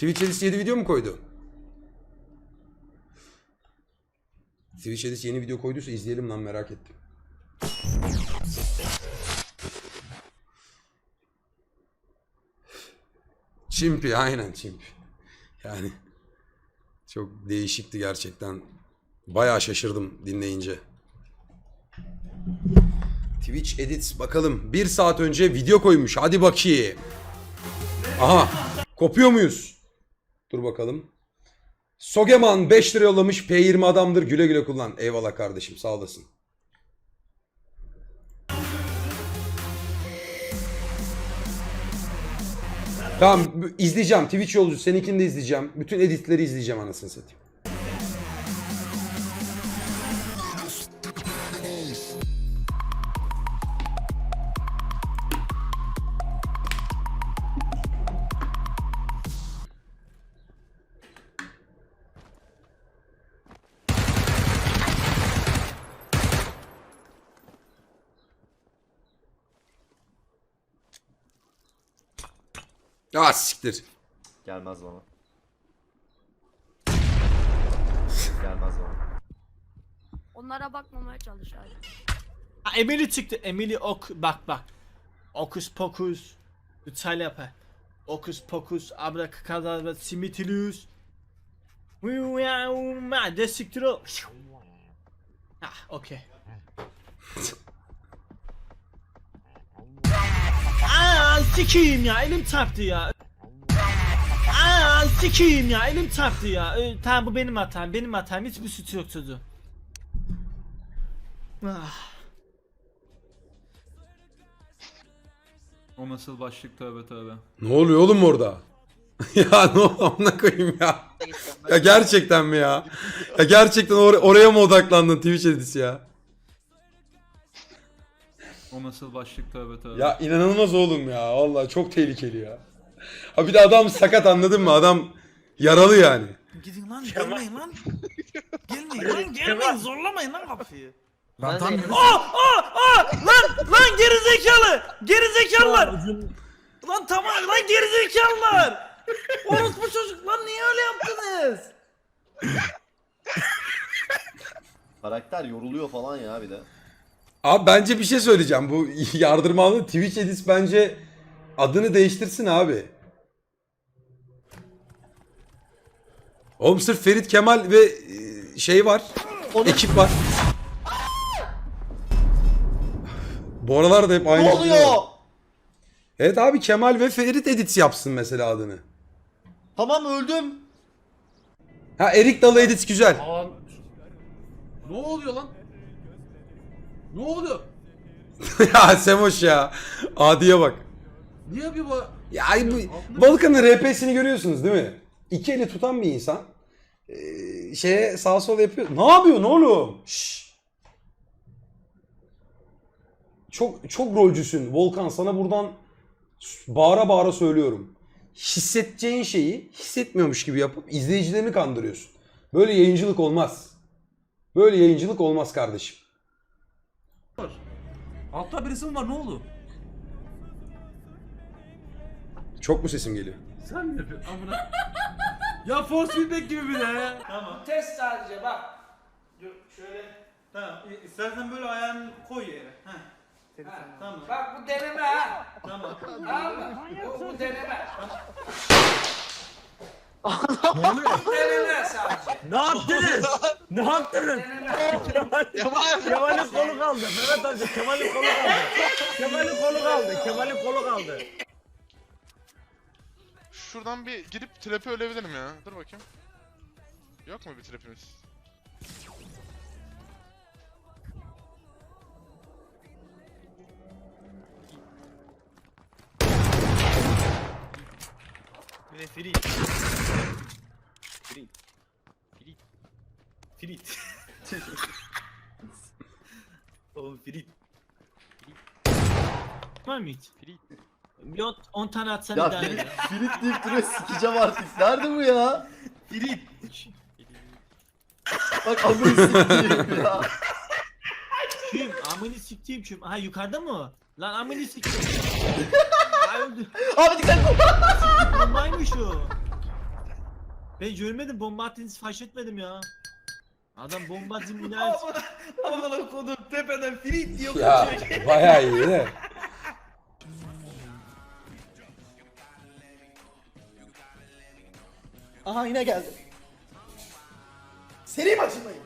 Twitch Edis 7 video mu koydu? Twitch Edis yeni video koyduysa izleyelim lan merak ettim. Çimpi aynen Çimpi. Yani çok değişikti gerçekten. Bayağı şaşırdım dinleyince. Twitch Edits bakalım. Bir saat önce video koymuş. Hadi bakayım. Aha. Kopuyor muyuz? Dur bakalım. Sogeman 5 lira yollamış. P20 adamdır. Güle güle kullan. Eyvallah kardeşim. Sağ olasın. Tamam izleyeceğim. Twitch yolcu. Seninkini de izleyeceğim. Bütün editleri izleyeceğim anasını satayım. Ah siktir. Gelmez bana. Gelmez bana. Onlara bakmamaya çalış abi. Ha, Emily çıktı. Emily ok bak bak. Okus pokus. Lütfen yapar. Okus pokus. Abrakadabra. Simitilus. De siktir o. Ah okey. Sikiyim ya elim çarptı ya. Aa sikiyim ya elim çarptı ya. Ee, tamam bu benim hatam benim hatam hiçbir suçu yok çocuğun. Ah. O nasıl başlık tövbe tövbe. Ne oluyor oğlum orada? ya ne oldu amına koyayım ya. Ya gerçekten mi ya? Ya gerçekten or- oraya mı odaklandın Twitch edisi ya? O nasıl başlık tövbe tövbe. Ya inanılmaz oğlum ya. Vallahi çok tehlikeli ya. Ha bir de adam sakat anladın mı? Adam yaralı yani. Gidin lan gelmeyin lan. Gelmeyin lan gelmeyin zorlamayın lan kapıyı. Ben tam Aa aa aa lan lan geri zekalı geri zekalılar. Lan tamam lan geri zekalılar. Orospu çocuklar niye öyle yaptınız? Karakter yoruluyor falan ya bir de. Abi bence bir şey söyleyeceğim. Bu yardırmalı Twitch edis bence adını değiştirsin abi. Oğlum sırf Ferit Kemal ve e, şey var. Ekip var. Bu aralar da hep aynı. Ne oluyor? var. Evet abi Kemal ve Ferit edits yapsın mesela adını. Tamam öldüm. Ha Erik Dalı edits güzel. Ne oluyor lan? Ne oluyor? ya Semoş ya. Adiye bak. Niye yapıyor bu? Ya ay bu Volkan'ın RP'sini görüyorsunuz değil mi? İki eli tutan bir insan eee, şeye sağ sol yapıyor. Ne yapıyorsun oğlum? Şşş. Çok çok rolcüsün Volkan sana buradan bağıra bağıra söylüyorum. Hissedeceğin şeyi hissetmiyormuş gibi yapıp izleyicilerini kandırıyorsun. Böyle yayıncılık olmaz. Böyle yayıncılık olmaz kardeşim. Altta birisi mi var ne oldu? Çok mu sesim geliyor? Sen mi yapıyorsun amına? ya force feedback gibi bir de. Tamam test sadece bak. Dur şöyle. Tamam i- istersen böyle ayağını koy yere. Heh. Ha, tamam. Bak bu deneme ha. Tamam. Tamam mı? Bu, bu deneme. Ne oluyor? Sadece. Ne yaptınız? ne yaptınız? Deneme. Kemal'in kolu kaldı. Mehmet amca Kemal'in kolu kaldı. Kemal'in kolu kaldı. Kemal'in kolu kaldı. Şuradan bir girip trap'e ölebilirim ya. Dur bakayım. Yok mu bir trap'imiz? De free. Free. Free. Free. Oğlum free. Var mı hiç? Free. Bir 10 tane atsan Ya idare Ferit, eder. Ferit deyip duruyor sikeceğim artık. Nerede bu ya? Free. Bak amını sikeyim ya. Kim? Amını siktiğim kim? Ha yukarıda mı? o? Lan amını siktiğim. Öldü. Abi dikkat et. Bombaymış o. Ben görmedim bomba attığınızı faş etmedim ya. Adam minaj. Amına amına kodum tepeden frit diyor Ya kaçıyor. bayağı iyi de. Aha yine geldi. Seri maçındayım.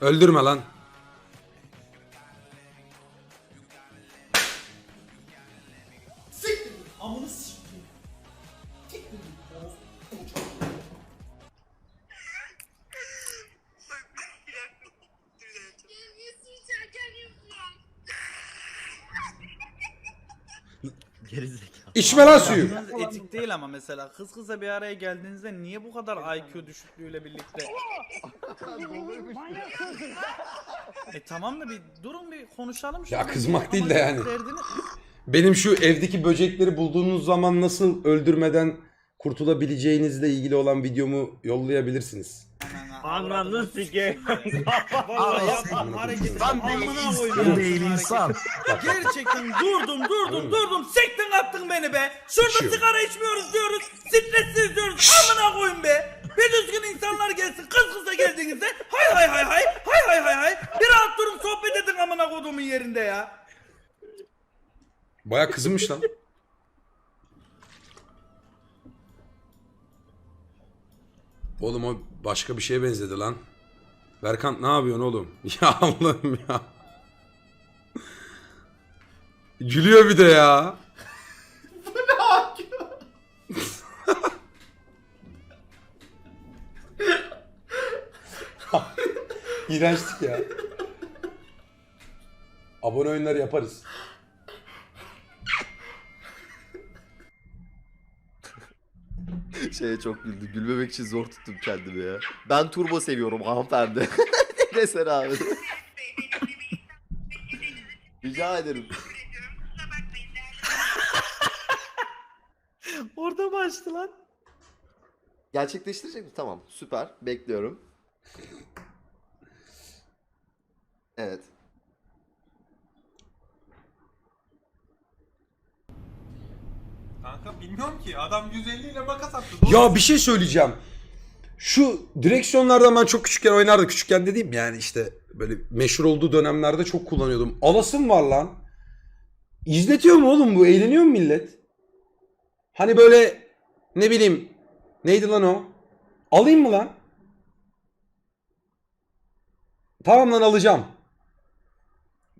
Öldürme lan. Siktir. Amını siktir. Siktir. İçme lan suyu. Yalnız etik değil ama mesela kız kıza bir araya geldiğinizde niye bu kadar IQ düşüklüğüyle birlikte? e tamam da bir durun bir konuşalım Ya kızmak değil de yani. Derdini... Benim şu evdeki böcekleri bulduğunuz zaman nasıl öldürmeden kurtulabileceğinizle ilgili olan videomu yollayabilirsiniz. Ananı sikeyim. Hareket. Amına koyayım. değil insan. Gerçekten durdum durdum durdum siktin attın beni be. Şurada sigara içmiyoruz diyoruz. Stressiz diyoruz. Amına koyun be. Bir düzgün insanlar gelsin kız kıza geldiğinizde hay hay hay hay hay hay hay hay bir rahat durun sohbet edin amına koyduğumun yerinde ya. Baya kızmış lan. Oğlum o başka bir şeye benzedi lan. Berkant ne yapıyorsun oğlum? Ya Allah'ım ya. Gülüyor bir de ya. İğrençlik ya. Abone oyunları yaparız. Şeye çok güldüm. Gülmemek için zor tuttum kendimi ya. Ben turbo seviyorum hanımefendi. ne desen abi. Rica ederim. Orada mı açtı lan? Gerçekleştirecek mi? Tamam. Süper. Bekliyorum. Evet. Kanka bilmiyorum ki adam 150 ile makas attı. Ya bir şey söyleyeceğim. Şu direksiyonlardan ben çok küçükken oynardım. Küçükken dediğim yani işte böyle meşhur olduğu dönemlerde çok kullanıyordum. Alasım var lan. İzletiyor mu oğlum bu? Eğleniyor mu millet? Hani böyle ne bileyim neydi lan o? Alayım mı lan? Tamam lan alacağım.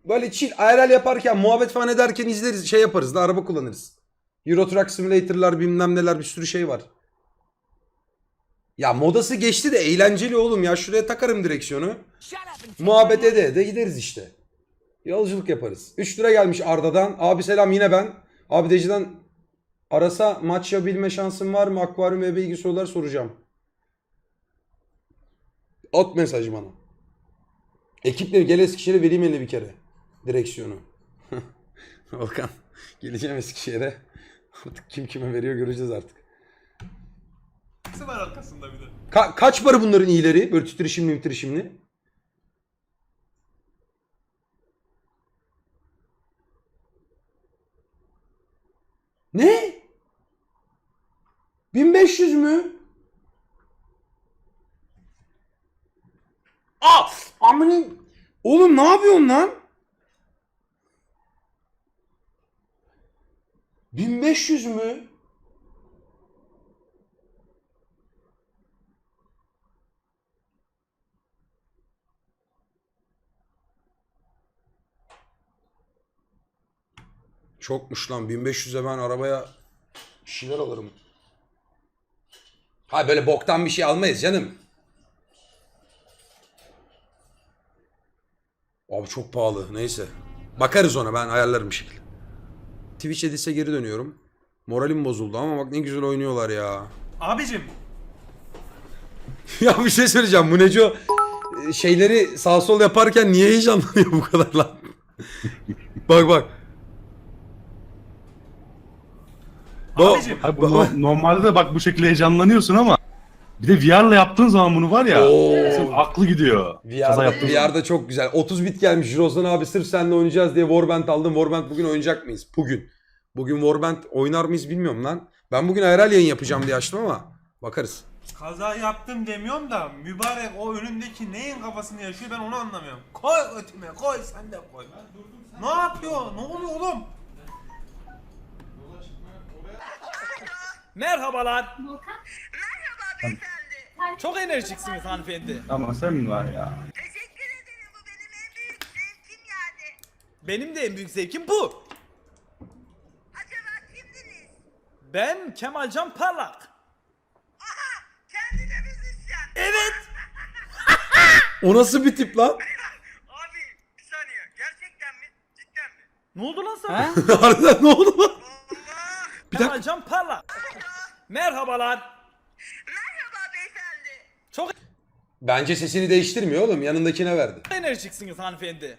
Böyle chill IRL yaparken muhabbet falan ederken izleriz şey yaparız da araba kullanırız. Euro Truck Simulator'lar bilmem neler bir sürü şey var. Ya modası geçti de eğlenceli oğlum ya. Şuraya takarım direksiyonu. Muhabbet ede ede gideriz işte. Yolculuk yaparız. 3 lira gelmiş Arda'dan. Abi selam yine ben. Abi Deci'den arasa maç yapabilme şansın var mı? Akvaryum ve ilgili sorular soracağım. At mesaj bana. Ekiple gel Eskişehir'e vereyim eline bir kere. Direksiyonu. Volkan geleceğim Eskişehir'e. Artık kim kime veriyor göreceğiz artık. Birisi var arkasında bir de. Ka- kaç para bunların iyileri? Böyle titreşimli titreşimli. Ne? 1500 mü? Aa! Amına... Oğlum ne yapıyorsun lan? 1500 mü? Çokmuş lan 1500'e ben arabaya şeyler alırım. Ha böyle boktan bir şey almayız canım. Abi çok pahalı neyse. Bakarız ona ben ayarlarım bir şekilde. Twitch Edis'e geri dönüyorum. Moralim bozuldu ama bak ne güzel oynuyorlar ya. Abicim ya bir şey söyleyeceğim. Bu Neco e, şeyleri sağ sol yaparken niye heyecanlanıyor bu kadar lan? bak bak. Ba- Abicim. Abi bu no- normalde de bak bu şekilde heyecanlanıyorsun ama bir de VR'la yaptığın zaman bunu var ya Oo. insanın aklı gidiyor. Kaza VR'da, yaptığın zaman. VR'da çok güzel. 30 bit gelmiş. Rozan abi sırf seninle oynayacağız diye Warband aldım. Warband bugün oynayacak mıyız? Bugün. Bugün Warband oynar mıyız bilmiyorum lan. Ben bugün IRL yayın yapacağım diye açtım ama bakarız. Kaza yaptım demiyorum da mübarek o önündeki neyin kafasını yaşıyor ben onu anlamıyorum. Koy ötüme koy sen de koy. Ne yapıyor? Ne oluyor oğlum? Merhabalar. Çok enerjiksiniz hanımefendi. Ama sen mi var ya? Benim de en büyük zevkim bu. Acaba kimdiniz? Ben Kemalcan Parlak. Aha! Kendine müzisyen. Evet. O nasıl bir tip lan? Abi bir saniye. Gerçekten mi? Cidden mi? Ne oldu lan sana? Harbiden ne oldu lan? Bir Kemalcan Parlak. Merhabalar. Merhaba beyefendi. Çok Bence sesini değiştirmiyor oğlum. Yanındakine verdi. enerjiksiniz hanımefendi.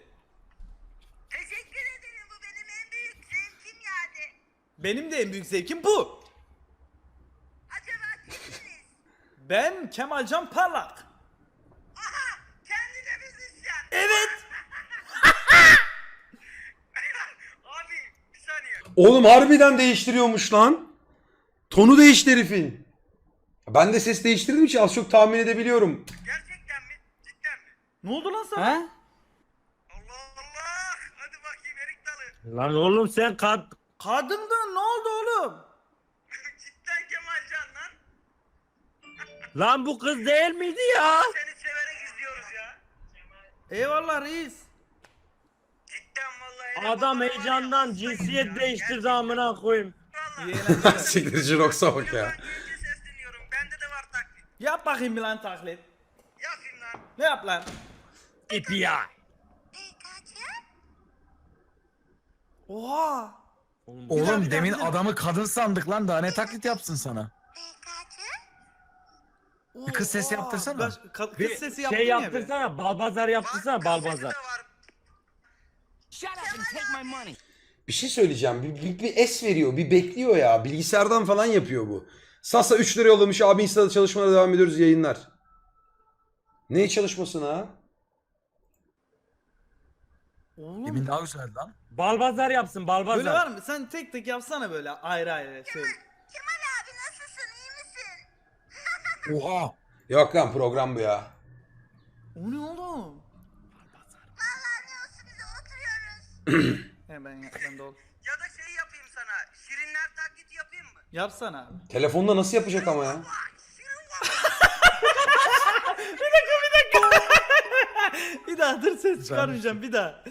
Teşekkür ederim bu benim en büyük zevkim yani. Benim de en büyük zevkim bu. Acaba kimsiniz? Ben Kemalcan Parlak. Aha kendine müzisyen. Evet. Abi bir saniye. Oğlum harbiden değiştiriyormuş lan. Tonu değişti herifin. Ben de ses değiştirdim için az çok tahmin edebiliyorum. Gerçekten mi? Cidden mi? Ne oldu lan sana? Allah Allah. Hadi bakayım erik dalı. Lan oğlum sen kad... Kadındın ne oldu oğlum? Cidden Kemalcan lan. Lan bu kız değil miydi ya? Seni severek izliyoruz ya. Eyvallah reis. Cidden vallahi. Adam heyecandan cinsiyet değiştirdi amına koyayım. Siktirci Rox'a bak ya. Yap bakayım bir lan taklit. Yapayım lan. Ne yap lan? Pikachu? Oha. Oğlum demin adamı kadın sandık lan daha ne taklit yapsın sana? Bir kız sesi yaptırsana. Baş- ka- kız Bir sesi yaptın şey ya be. yaptırsana, balbazar yaptırsana, balbazar. Bir şey söyleyeceğim. Bir, bir, bir es veriyor. Bir bekliyor ya. Bilgisayardan falan yapıyor bu. Sasa 3 lira yollamış. Abi Insta'da çalışmalara devam ediyoruz yayınlar. Ne çalışmasına? Oğlum. Demin daha güzeldi lan. Balbazar yapsın, balbazar. Böyle var mı? Sen tek tek yapsana böyle ayrı ayrı söyle. Kemal abi nasılsın? iyi misin? Oha. Yok lan program bu ya. O ne oğlum? Vallahi ne olsun bize oturuyoruz. He ben, ben de ol. ya da şey yapayım sana. Şirinler taklidi yapayım mı? Yapsana abi. Telefonda nasıl yapacak ama ya? Bir daha dur ses çıkarmayacağım bir daha.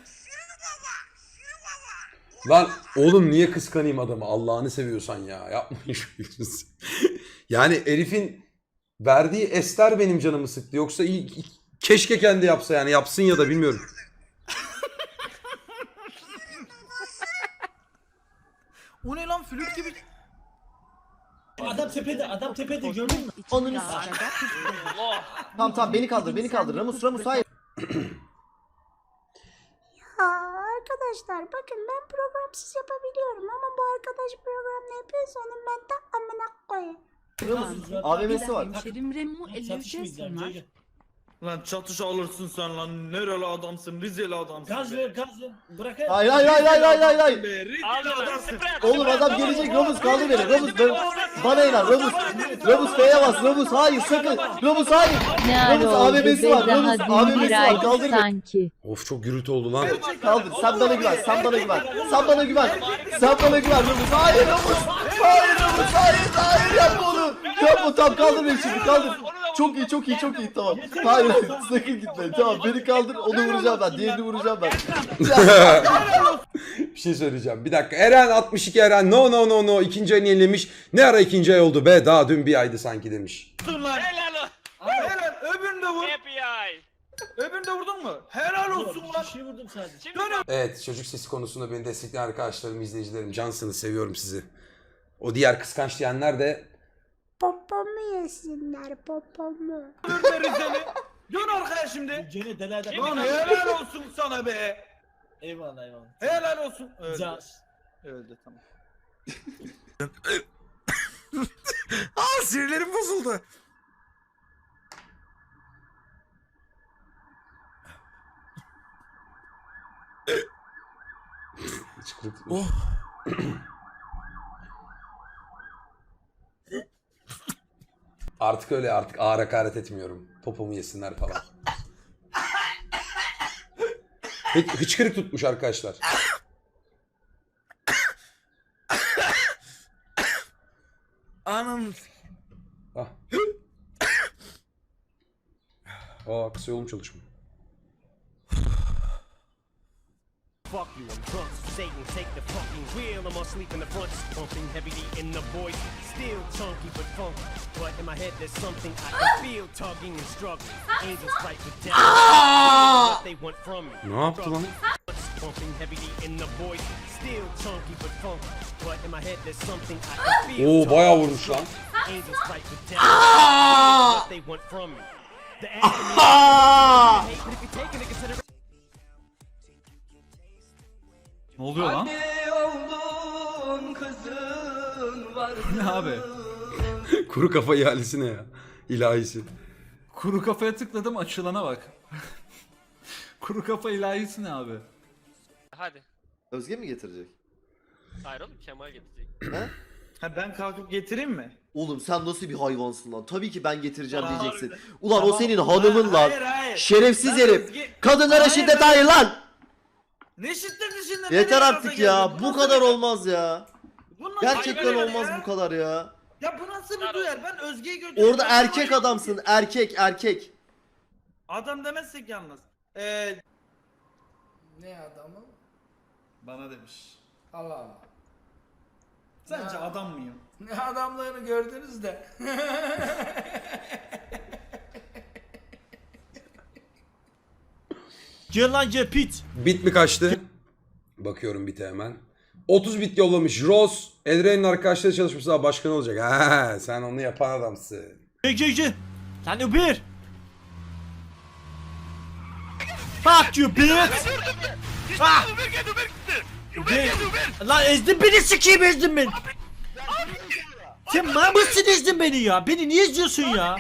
Lan oğlum niye kıskanayım adamı? Allah'ını seviyorsan ya. Yapmayın şu işinizi. yani herifin verdiği ester benim canımı sıktı. Yoksa iyi, keşke kendi yapsa yani. Yapsın ya da bilmiyorum. O ne lan flüt gibi. Adam tepede, adam tepede gördün mü? Onunu Tamam tamam beni kaldır beni kaldır. Ramus Ramus hayır. Ya arkadaşlar bakın ben programsız yapabiliyorum ama bu arkadaş programda yapıyorsa onun ben de amına koyayım. Ramus AVM'si var. Hemşerim Remu 53 Çatışmayacağım, var. Ceylan. Lan çatış alırsın sen lan. Nereli adamsın? Rizeli adamsın. Gaz be. ver, gaz ver. Bırak Hayır hayır hayır hayır hayır hayır. hayır. Be, Rizeli adamsın. Oğlum adam gelecek Ramus kaldır beni. Ben... bana inan Ramus. Ramus B'ye bas Ramus hayır sakın. Ramus hayır. Oldu AVM'si var. dün AVM'si var. Kaldır beni. sanki. Of çok gürültü oldu lan. Kaldır. Sen bana güven. Sen bana güven. Sen bana güven. Sen bana güven Ramus. Hayır Ramus. Hayır Ramus. Hayır. Hayır yapma onu. Yapma tamam kaldır beni şimdi kaldır. Çok iyi çok iyi çok iyi tamam. Hayır hayır sakın gitme. Tamam beni kaldır onu vuracağım ben. Diğerini vuracağım ben. bir şey söyleyeceğim. Bir dakika. Eren 62 Eren. No no no no. İkinci ayını yenilemiş. Ne ara ikinci ay oldu be? Daha dün bir aydı sanki demiş. Dur lan. Helal Helal. Öbürünü de vur. Öbürünü de vurdun mu? Helal olsun Bir lan. şey vurdum sadece. Evet çocuk sesi konusunda beni destekleyen arkadaşlarım, izleyicilerim. Cansınız seviyorum sizi. O diğer kıskanç diyenler de Popomu yesinler popomu. Dur be Rizeli. Dön arkaya şimdi. Gene delerden. Lan helal olsun sana be. Eyvallah eyvallah. Helal olsun. Öldü. Can. Öldü tamam. Aa sinirlerim bozuldu. Oh. Artık öyle artık ağır hakaret etmiyorum. Topumu yesinler falan. Hı- hıçkırık tutmuş arkadaşlar. Anam. Ah. Aa kısa yolum çalışmıyor. Fuck you, I'm drunk. Satan, take the fucking wheel. I'm on sleep in the front, pumping heavily in the voice. Still chunky but funky. But in my head, there's something I can feel tugging and struggling. Angels fight with devils. What they want from me. Ne yaptı lan? Pumping heavily in the voice. Still chunky but funky. But in my head, there's something I can feel. Oo tugging bayağı and vurmuş lan. Angels fight with devils. What they want from me. The enemy. Hate, but if you take into consideration. Ne oluyor lan? ne abi? Kuru kafa ihalesi ne ya? İlahisi. Kuru kafaya tıkladım açılana bak. Kuru kafa ilahisi ne abi? Hadi. Özge mi getirecek? Hayır oğlum Kemal getirecek. Ha ben kalkıp getireyim mi? Oğlum sen nasıl bir hayvansın lan? Tabii ki ben getireceğim diyeceksin. Ulan o senin hanımın lan. Hayır hayır. Şerefsiz Lan herif. Özge- Kadınlara Hayır, şiddet ben- hayır lan. Ne şiddeti şimdi? Yeter Nereye artık gaza ya. geldin? Bu nasıl kadar bir- olmaz ya. Bu nasıl Gerçekten olmaz ya? bu kadar ya. Ya bu nasıl bir duyar? Ben Özge'yi götürüyorum. Orada erkek adamsın. Erkek erkek. Adam demezsek yalnız. Ee, Ne adamı? Bana demiş. Allah Allah. Sence adam mıyım? Ne adamlığını gördünüz de. Yalancı pit. Bit mi kaçtı? Bakıyorum bite hemen. 30 bit yollamış. Rose, Edren'in arkadaşları çalışmış daha başkan olacak. Ha, sen onu yapan adamsın. Çek çek çek. Sen Uber. Fuck you bitch. Ah. Uber. Lan ezdin beni sikeyim ezdin beni. Sen mısın ezdin beni ya? Beni niye izliyorsun ya?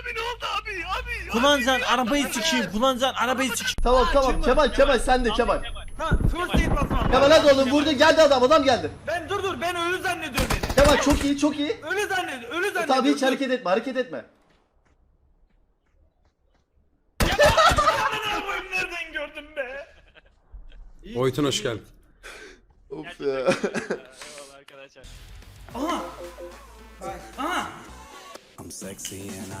Abi ne oldu abi? Abi. Kullancan arabayı sikeyim. Kullancan arabayı sikeyim. Tamam tamam Kemal Kemal sen de Kemal. ha, first aid basmam. Kemal hadi oğlum vurdun geldi adam adam geldi. Ben dur dur ben ölü zannediyor beni. Kemal çok iyi çok iyi. Ölü zannediyor. Ölü zannediyor. Tamam hiç hareket etme hareket etme. Amına koyayım, Nereden gördün be? Boyutun hoş geldin. Of ya. Eyvallah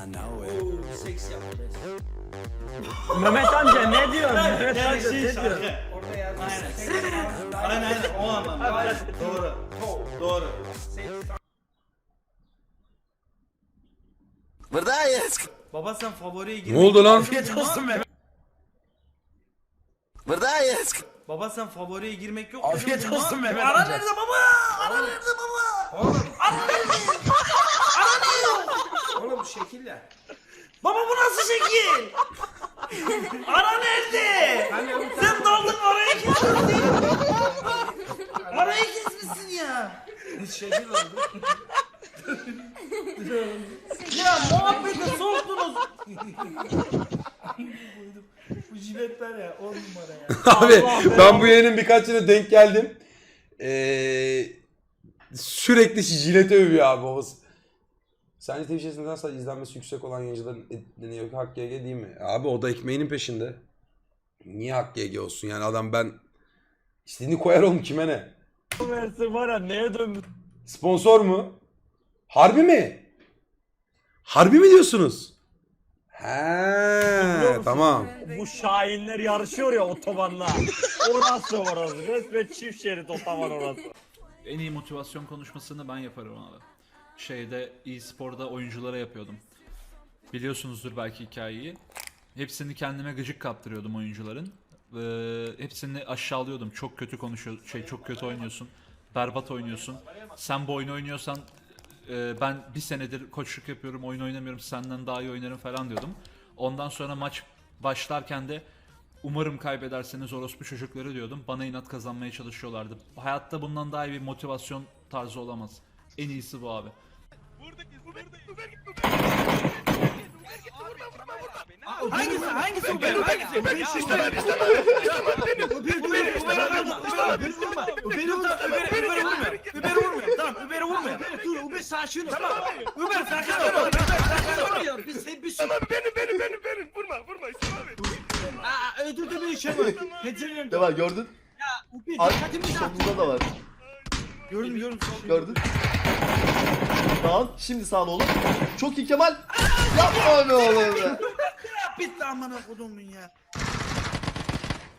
arkadaşlar. Mehmet amca ne diyorsun? Mehmet amca ne diyorsun? Orada yazmış. Aynen aynen o anlamda. Doğru. Doğru. Buradayız. Baba sen favoriye gir. Ne oldu lan? olsun Mehmet. Buradayız. Baba sen favoriye girmek yok. Afiyet olsun Mehmet Ara amca. nerede baba? Ara nerede baba? Ara nerede? Oğlum şekiller. Baba bu nasıl şekil? Ara nerede? Sen daldın araya kesmişsin. araya kesmişsin ya. Şekil oldu. Ya muhabbete soktunuz. bu jiletler ya on numara ya. Abi ben bu yayının birkaç yere denk geldim. Ee, sürekli jilete övüyor abi babası. Sence Twitch neden sadece izlenmesi yüksek olan yayıncıların deniyor ki hak GG değil mi? Abi o da ekmeğinin peşinde. Niye hak GG olsun yani adam ben istediğini koyar oğlum kime ne? Versin var ya neye döndü? Sponsor mu? Harbi mi? Harbi mi diyorsunuz? He tamam. Bu şahinler yarışıyor ya otobanla. Orası orası. Resmen çift şerit otoban orası. En iyi motivasyon konuşmasını ben yaparım abi. Şeyde e-sporda oyunculara yapıyordum. Biliyorsunuzdur belki hikayeyi. Hepsini kendime gıcık kaptırıyordum oyuncuların. Ee, hepsini aşağılıyordum. Çok kötü konuşuyor, şey çok kötü oynuyorsun. Berbat oynuyorsun. Sen bu oyunu oynuyorsan e, ben bir senedir koçluk yapıyorum, oyun oynamıyorum, senden daha iyi oynarım falan diyordum. Ondan sonra maç başlarken de umarım kaybederseniz orospu çocukları diyordum. Bana inat kazanmaya çalışıyorlardı. Hayatta bundan daha iyi bir motivasyon tarzı olamaz. En iyisi bu abi. Hangisi? Hangisi Uber? Hangisi? Uber işte ben işte ben. Uber Uber Uber Uber vurma. Uber'i vurmuyor. Uber'i vurmuyor. Tamam Uber'i vurmuyor. Dur Uber sakin ol. Tamam. Uber sakin ol. ya biz hep bir sürü... benim benim benim benim. Vurma vurma İslam abi. Aa öldürdü beni Kemal. Pencerenin Kemal gördün. Bir Ar dikkatimi dağıttı. solunda da var. Gördüm gördüm. Gördün. Sağ şimdi sağ oğlum. Çok iyi Kemal. Yapma be oğlum be. Bitti amına kodumun ya.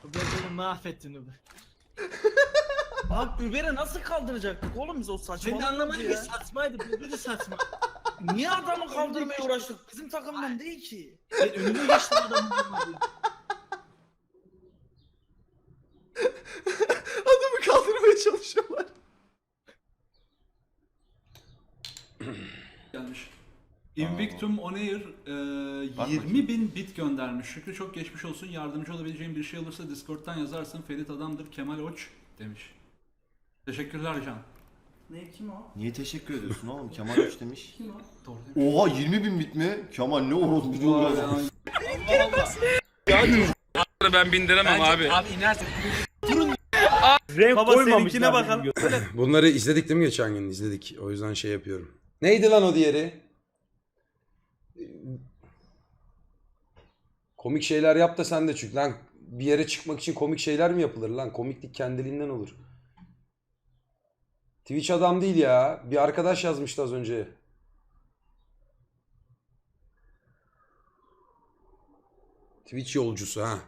Ben beni mahvettin Uber. Bak Uber'e nasıl kaldıracaktık oğlum biz o saçma. Ben de anlamadım ki saçmaydı. Bu da saçma. Niye adamı kaldırmaya uğraştık? Bizim takımdan değil ki. Ben önüme geçtim. Adamı kaldırmaya çalışıyorlar. Gelmiş. Invictum On Air e, 20 bin bit göndermiş. Şükrü çok geçmiş olsun. Yardımcı olabileceğim bir şey olursa Discord'dan yazarsın. Ferit adamdır Kemal Oç demiş. Teşekkürler Can. Ne kim o? Niye teşekkür ediyorsun oğlum? Kemal Üç demiş. Doğru demiş. Oha 20 bin bit mi? Kemal ne orospu çocuğu ya. Ben bindiremem abi. Abi inersin. Renk Baba seninkine bakalım. Bunları izledik değil mi geçen gün? İzledik. O yüzden şey yapıyorum. Neydi lan o diğeri? Komik şeyler yap da sen de çık lan. Bir yere çıkmak için komik şeyler mi yapılır lan? Komiklik kendiliğinden olur. Twitch adam değil ya. Bir arkadaş yazmıştı az önce. Twitch yolcusu ha.